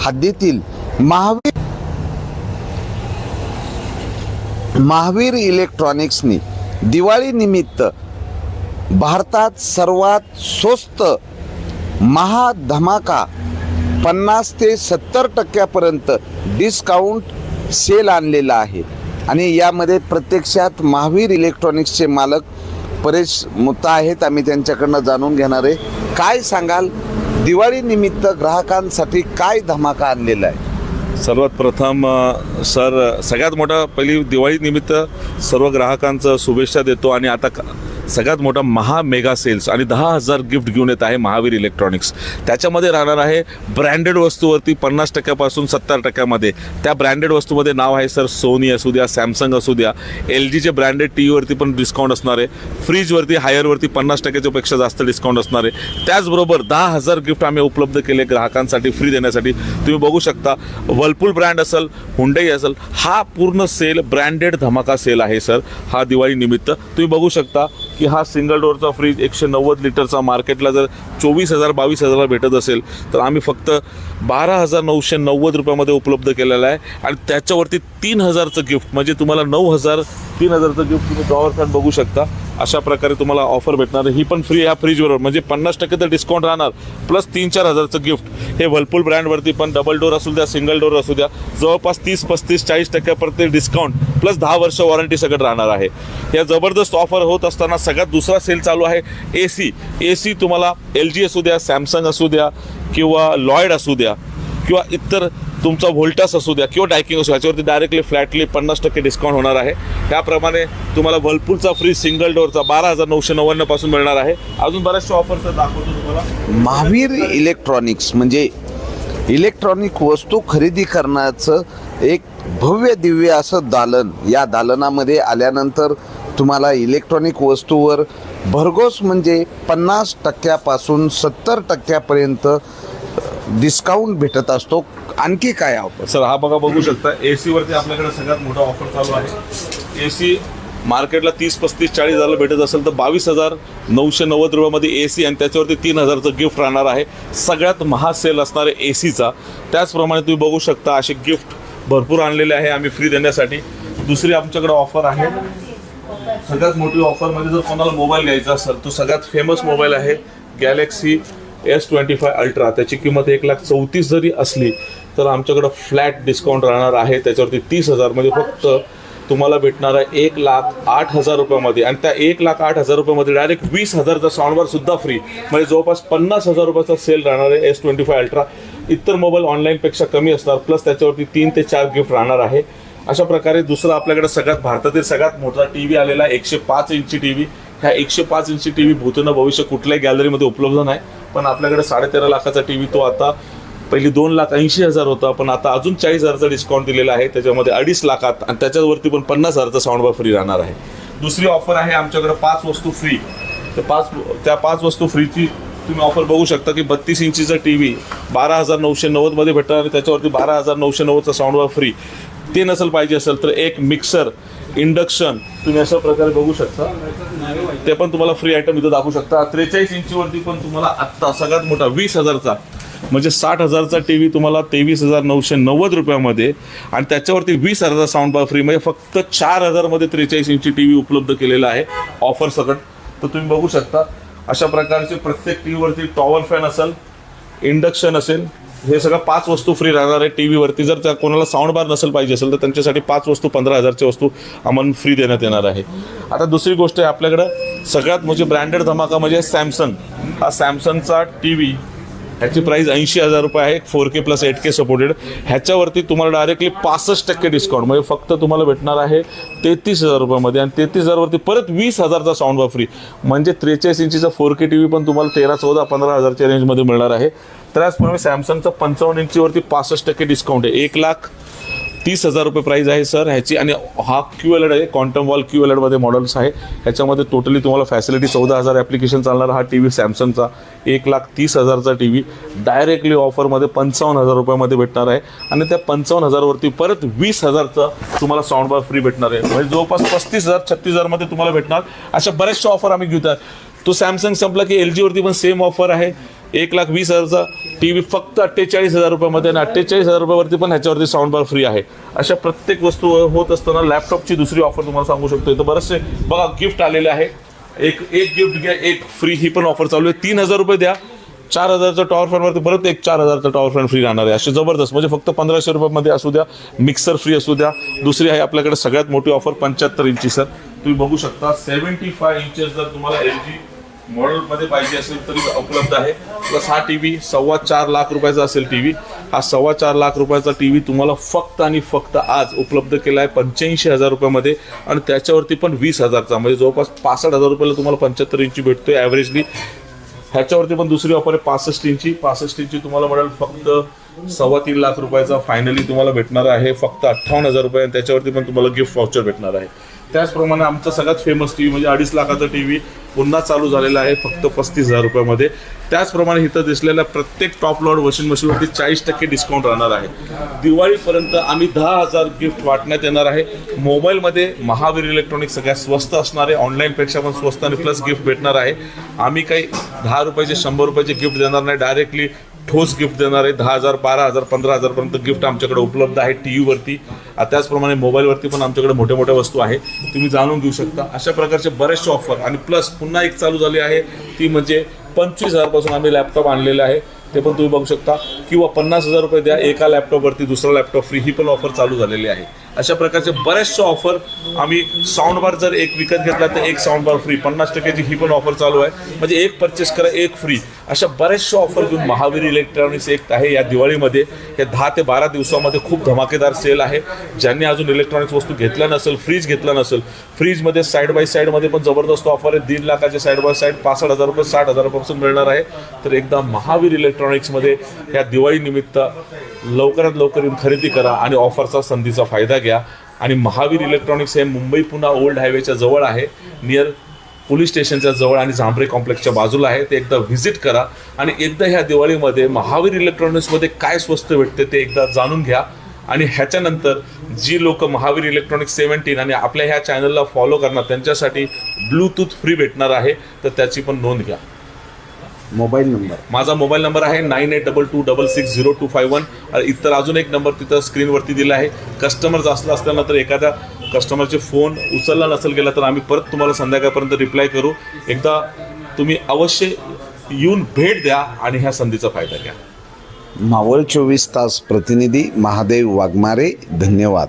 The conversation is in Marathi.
हद्दीतील महावीर महावीर इलेक्ट्रॉनिक्सनी दिवाळीनिमित्त भारतात सर्वात स्वस्त महाधमाका पन्नास ते सत्तर टक्क्यापर्यंत डिस्काउंट सेल आणलेला आहे. आणि यामध्ये प्रत्यक्षात महावीर इलेक्ट्रॉनिक्सचे मालक परेश मुत्ता आहेत. आम्ही त्यांच्याकडनं जाणून घेणार आहे. काय सांगाल? दिवाळीनिमित्त ग्राहकांसाठी काय धमाका आणलेला आहे? सर्वात प्रथम सर सगळ्यात मोठा पहिली दिवाळी निमित्त सर्व ग्राहकांचं शुभेच्छा देतो आणि आता सगळ्यात मोठा महा मेगा सेल्स आणि दहा हजार गिफ्ट घेऊन येत आहे महावीर इलेक्ट्रॉनिक्स. त्याच्यामध्ये राहणार आहे ब्रँडेड वस्तूवरती पन्नास टक्क्यापासून सत्तर टक्क्यामध्ये. त्या ब्रँडेड वस्तूमध्ये नाव आहे सर सोनी असू द्या सॅमसंग असू द्या. एल जीचे ब्रँडेड टी व्हीवरती पण डिस्काउंट असणार आहे. फ्रीजवरती हायरवरती पन्नास टक्क्याच्या पेक्षा जास्त डिस्काउंट असणार आहे. त्याचबरोबर दहा हजार गिफ्ट आम्ही उपलब्ध केले ग्राहकांसाठी फ्री देण्यासाठी. तुम्ही बघू शकता वर्लपूल ब्रँड असेल हुंडई असेल हा पूर्ण सेल ब्रँडेड धमाका सेल आहे सर. हा दिवाळी निमित्त. तुम्ही बघू शकता की हा सिंगल डोअरचा फ्रीज एकशे नव्वद लिटरचा मार्केटला जर चोवीस हजार बावीस हजारला भेटत असेल तर आम्ही फक्त बारा हजार नऊशे नव्वद रुपयामध्ये उपलब्ध केलेला आहे. आणि त्याच्यावरती तीन हजारचं गिफ्ट म्हणजे तुम्हाला नऊ हजार तीन हजारचं गिफ्ट तुम्ही ड्रॉवर फॅन बघू शकता. अशा प्रकारे तुम्हाला ऑफर भेटणार ही पण फ्री ह्या फ्रीजवर म्हणजे पन्नास टक्के तर डिस्काउंट राहणार. प्लस तीन चार हजारचं गिफ्ट हे वर्लपूल ब्रँडवरती पण डबल डोअर असू द्या सिंगल डोअर असू द्या जवळपास तीस पस्तीस चाळीस टक्क्यापर्यंत डिस्काउंट प्लस दहा वर्ष वॉरंटी सगळं राहणार आहे. या जबरदस्त ऑफर होत असताना सगळ्यात दुसरा सेल चालू आहे. ए सी ए सी तुम्हाला एल जी असू द्या सॅमसंग असू द्या किंवा लॉयड असू द्या. किंवा इतर तुमचा व्होल्टास असू द्या किंवा डायकिंग असू याच्यावरती डायरेक्टली फ्लॅटली पन्नास टक्के डिस्काउंट होणार आहे. त्याप्रमाणे तुम्हाला व्हर्लपूलचा फ्री सिंगल डोअरचा बारा हजार नऊशे नव्याण्णवपासून मिळणार आहे. अजून बऱ्याचशा ऑफर तर दाखवतो तुम्हाला. महावीर इलेक्ट्रॉनिक्स म्हणजे इलेक्ट्रॉनिक वस्तू खरेदी करण्याचं एक भव्य दिव्य असं दालन या दालनामध्ये आल्यानंतर तुम्हाला इलेक्ट्रॉनिक वस्तूवर भरघोस म्हणजे पन्नास टक्क्यापासून सत्तर टक्क्यापर्यंत डिस्काउंट भेटत असतो. आणखी काय ऑफर सर हा बघा बघू शकता. ए वरती आपल्याकडे सगळ्यात मोठा ऑफर चालू आहे. ए सी मार्केटला तीस पस्तीस चाळीस हजारला भेटत असेल तर बावीस हजार नऊशे नव्वद रुपयामध्ये ए सी आणि त्याच्यावरती तीन हजारचं गिफ्ट राहणार आहे. सगळ्यात महा सेल असणार आहे ए सीचा त्याचप्रमाणे तुम्ही बघू शकता असे गिफ्ट भरपूर आणलेले आहे आम्ही फ्री देण्यासाठी. दुसरी आमच्याकडे ऑफर आहे. सगळ्यात मोठी ऑफरमध्ये जर कोणाला मोबाईल घ्यायचा असेल तो सगळ्यात फेमस मोबाईल आहे Galaxy S twenty five ultra त्याची किंमत एक लाख चौतीस जरी असली तर आमच्याकडं फ्लॅट डिस्काउंट राहणार आहे. त्याच्यावरती तीस हजार म्हणजे फक्त तुम्हाला भेटणार आहे एक लाख आठ हजार रुपयामध्ये. आणि त्या एक लाख आठ हजार रुपयामध्ये डायरेक्ट वीस हजारचा साऊंडबार सुद्धा फ्री म्हणजे जवळपास पन्नास हजार रुपयाचा सेल राहणार आहे एस ट्वेंटी फाय अल्ट्रा. इतर मोबाईल ऑनलाईनपेक्षा कमी असणार प्लस त्याच्यावरती तीन ते चार गिफ्ट राहणार आहे. अशा प्रकारे दुसरा आपल्याकडे सगळ्यात भारतातील सगळ्यात मोठा टी व्ही आलेला आहे एकशे पाच इंची टी व्ही ह्या एकशे पाच इंची टी व्ही भूतनं भविष्य कुठल्याही गॅलरीमध्ये उपलब्ध नाही. पण आपल्याकडे साडेतेरा लाखाचा टी व्ही तो आता पहिली दोन लाख ऐंशी हजार होता पण आता अजून चाळीस हजारचा डिस्काउंट दिलेला आहे. त्याच्यामध्ये अडीच लाखात आणि त्याच्यावरती पण पन्नास हजारचा साऊंड बार फ्री राहणार आहे. दुसरी ऑफर आहे आमच्याकडे पाच वस्तू फ्री तर पाच त्या पाच वस्तू फ्रीची तुम्ही ऑफर बघू शकता की बत्तीस इंचीचा टी व्ही बारा हजार नऊशे नव्वदमध्ये भेटणार आणि त्याच्यावरती बारा हजार नऊशे नव्वदचा साऊंड बार फ्री ते नसेल पाहिजे असेल तर एक मिक्सर इंडक्शन तुम्ही अशा प्रकारे बघू शकता. ते पण तुम्हाला फ्री आयटम इथं दाखवू शकता. त्रेचाळीस इंचीवरती पण तुम्हाला आत्ता सगळ्यात मोठा वीस हजारचा म्हणजे साठ हजारचा टी व्ही तुम्हाला तेवीस हजार नऊशे नव्वद रुपयामध्ये आणि त्याच्यावरती वीस हजारचा साऊंड बार फ्री म्हणजे फक्त चार हजारमध्ये त्रेचाळीस इंची टी व्ही उपलब्ध केलेला आहे. ऑफर सकट तर तुम्ही बघू शकता. अशा प्रकारचे प्रत्येक टी व्हीवरती टॉवर फॅन असेल इंडक्शन असेल हे सगळं पाच वस्तू फ्री राहणार आहे टी व्हीवरती जर त्या कोणाला साऊंड बार नसेल पाहिजे असेल तर त्यांच्यासाठी पाच वस्तू पंधरा हजारच्या वस्तू आम्हाला फ्री देण्यात येणार आहे. आता दुसरी गोष्ट आहे आपल्याकडं सगळ्यात म्हणजे ब्रँडेड धमाका म्हणजे सॅमसंग हा सॅमसंगचा टी व्ही ह्याची प्राईस ऐंशी हजार रुपये आहे. Four K plus eight K supported ह्याच्यावरती तुम्हाला डायरेक्टली पासष्ट टक्के डिस्काउंट म्हणजे फक्त तुम्हाला भेटणार आहे तेहतीस हजार रुपयामध्ये आणि तेहतीस हजारवरती परत वीस हजारचा साऊंड बार फ्री म्हणजे त्रेचाळीस इंचीचा फोर के टी व्ही पण तुम्हाला तेरा चौदा पंधरा हजारच्या रेंजमध्ये मिळणार आहे. त्याचप्रमाणे सॅमसंगचा पंचावन्न इंचीवरती पासष्ट टक्के डिस्काउंट आहे. एक लाख तीस हजार रुपये प्राईज आहे सर ह्याची आणि हा क्यू एल एड आहे क्वांटम वॉल क्यू एल एडमध्ये मॉडेल्स आहे. ह्याच्यामध्ये टोटली तुम्हाला फॅसिलिटी चौदा हजार ॲप्लिकेशन चालणार. हा टी व्ही सॅमसंगचा एक लाख तीस हजारचा टी व्ही डायरेक्टली ऑफरमध्ये पंचावन्न हजार रुपयामध्ये भेटणार आहे. आणि त्या पंचावन्न हजारवरती परत वीस हजारचं तुम्हाला साऊंड बार फ्री भेटणार आहे. म्हणजे जवळपास पस्तीस हजार छत्तीस हजारमध्ये तुम्हाला भेटणार. अशा बऱ्याचशा ऑफर आम्ही घेत आहे तो सॅमसंग संपला की एल जीवरती पण सेम ऑफर आहे. एक लाख वीस हजारचा टी व्ही फक्त अठ्ठेचाळीस हजार रुपयामध्ये आणि अठ्ठेचाळीस हजार रुपयावरती पण ह्याच्यावरती साऊंड बार फ्री आहे. अशा प्रत्येक वस्तू होत असताना लॅपटॉपची दुसरी ऑफर तुम्हाला सांगू शकतो तर बरेचसे बघा गिफ्ट आलेले आहे. एक एक गिफ्ट घ्या एक फ्री ही पण ऑफर चालू आहे. तीन हजार रुपये द्या. चार हजारचा टॉवर फॅनवरती परत एक चार हजारचा टॉवर फॅन फ्री राहणार आहे. असे जबरदस्त म्हणजे फक्त पंधराशे रुपयामध्ये असू द्या. मिक्सर फ्री असू द्या. दुसरी आहे आपल्याकडे सगळ्यात मोठी ऑफर पंच्याहत्तर इंची सर तुम्ही बघू शकता सेव्हन्टी फाय इंचेस जर तुम्हाला एल जी मॉडेलमध्ये पाहिजे असेल तरी उपलब्ध आहे. प्लस हा टी व्ही सव्वा चार लाख रुपयाचा असेल टी व्ही हा सव्वा चार लाख रुपयाचा टी व्ही तुम्हाला फक्त आणि फक्त आज उपलब्ध केला आहे पंच्याऐंशी हजार रुपयामध्ये आणि त्याच्यावरती पण वीस हजारचा. म्हणजे जवळपास पासष्ट हजार रुपयाला तुम्हाला पंच्याहत्तर इंची भेटतोय ॲव्हरेजली ह्याच्यावरती पण दुसरी ऑफर आहे पासष्ट इंची पासष्ट इंची तुम्हाला मिळेल फक्त सव्वा तीन लाख रुपयाचा फायनली तुम्हाला भेटणार आहे. फक्त अठ्ठावन्न हजार रुपये आणि त्याच्यावरती पण तुम्हाला गिफ्ट वाउचर भेटणार आहे. त्याचप्रमाणे आमचा सगळ्यात फेमस टी व्ही म्हणजे अडीच लाखाचा टी व्ही पुन्हा चालू झालेला आहे फक्त पस्तीस हजार रुपयामध्ये. त्याचप्रमाणे इथं दिसलेल्या प्रत्येक टॉप लॉड वॉशिंग मशीनवरती चाळीस टक्के डिस्काउंट राहणार आहे. दिवाळीपर्यंत आम्ही दहा हजार गिफ्ट वाटण्यात येणार आहे. मोबाईलमध्ये महावीर इलेक्ट्रॉनिक सगळ्यात स्वस्त असणार आहे ऑनलाईनपेक्षा पण स्वस्त आणि प्लस गिफ्ट भेटणार आहे. आम्ही काही दहा रुपयाचे शंभर रुपयाचे गिफ्ट देणार नाही. डायरेक्टली ठोस गिफ्ट देणार आहे. दहा हजार बारा हजार पंधरा हजारपर्यंत गिफ्ट आमच्याकडे उपलब्ध आहे टी व्हीवरती त्याचप्रमाणे मोबाईलवरती पण आमच्याकडे मोठ्या मोठ्या वस्तू आहे. तुम्ही जाणून घेऊ शकता. अशा प्रकारचे बरेचसे ऑफर आणि प्लस पुन्हा एक चालू झाली आहे. ती म्हणजे पंचवीस हजारपासून आम्ही लॅपटॉप आणलेले आहे. ते पण तुम्ही बघू शकता. किंवा पन्नास हजार रुपये द्या. एका लॅपटॉपवरती दुसरा लॅपटॉप फ्री ही पण ऑफर चालू झालेली आहे. अशा प्रकारचे बरेचसे ऑफर आम्ही साऊंड बार जर एक विकत घेतला तर एक साऊंड बार फ्री पन्नास टक्क्याची ही पण ऑफर चालू आहे. म्हणजे एक परचेस करा एक फ्री अशा बऱ्याचशा ऑफर घेऊन महावीर इलेक्ट्रॉनिक्स एक आहे या दिवाळीमध्ये. या दहा ते बारा दिवसामध्ये खूप धमाकेदार सेल आहे. ज्यांनी अजून इलेक्ट्रॉनिक्स वस्तू घेतल्या नसेल फ्रीज घेतला नसेल फ्रीजमध्ये साईड बाय साईडमध्ये पण जबरदस्त ऑफर आहे. दीड लाखाचे साईड बाय साईड पासष्ट हजार रुपये साठ हजारापासून मिळणार आहे. तर एकदा महावीर इलेक्ट्रॉनिक्समध्ये या दिवाळीनिमित्त लवकरात लवकर येऊन खरेदी करा आणि ऑफरचा संधीचा फायदा घ्या. आणि महावीर इलेक्ट्रॉनिक्स हे मुंबई पुन्हा ओल्ड हायवेच्या जवळ आहे. नियर पोलीस स्टेशनच्या जवळ आणि झांबरे कॉम्प्लेक्सच्या बाजूला आहे. ते एकदा व्हिजिट करा. आणि एकदा ह्या दिवाळीमध्ये महावीर इलेक्ट्रॉनिक्समध्ये काय स्वस्त भेटते ते एकदा जाणून घ्या. आणि ह्याच्यानंतर जी लोक महावीर इलेक्ट्रॉनिक्स सेव्हन्टीन आणि आपल्या ह्या चॅनलला फॉलो करणार त्यांच्यासाठी ब्लूटूथ फ्री भेटणार आहे. तर त्याची पण नोंद घ्या. Mobile number. माझा मोबाईल नंबर आहे nine eight double two double six zero two five one. इतर अजून एक नंबर तिथं स्क्रीनवरती दिला आहे. कस्टमर जास्त असताना तर एखाद्या कस्टमरचे फोन उचलला नसेल गेला तर आम्ही परत तुम्हाला संध्याकाळपर्यंत रिप्लाय करू. एकदा तुम्ही अवश्य येऊन भेट द्या आणि ह्या संधीचा फायदा घ्या. मावळ चोवीस तास प्रतिनिधी महादेव वाघमारे धन्यवाद.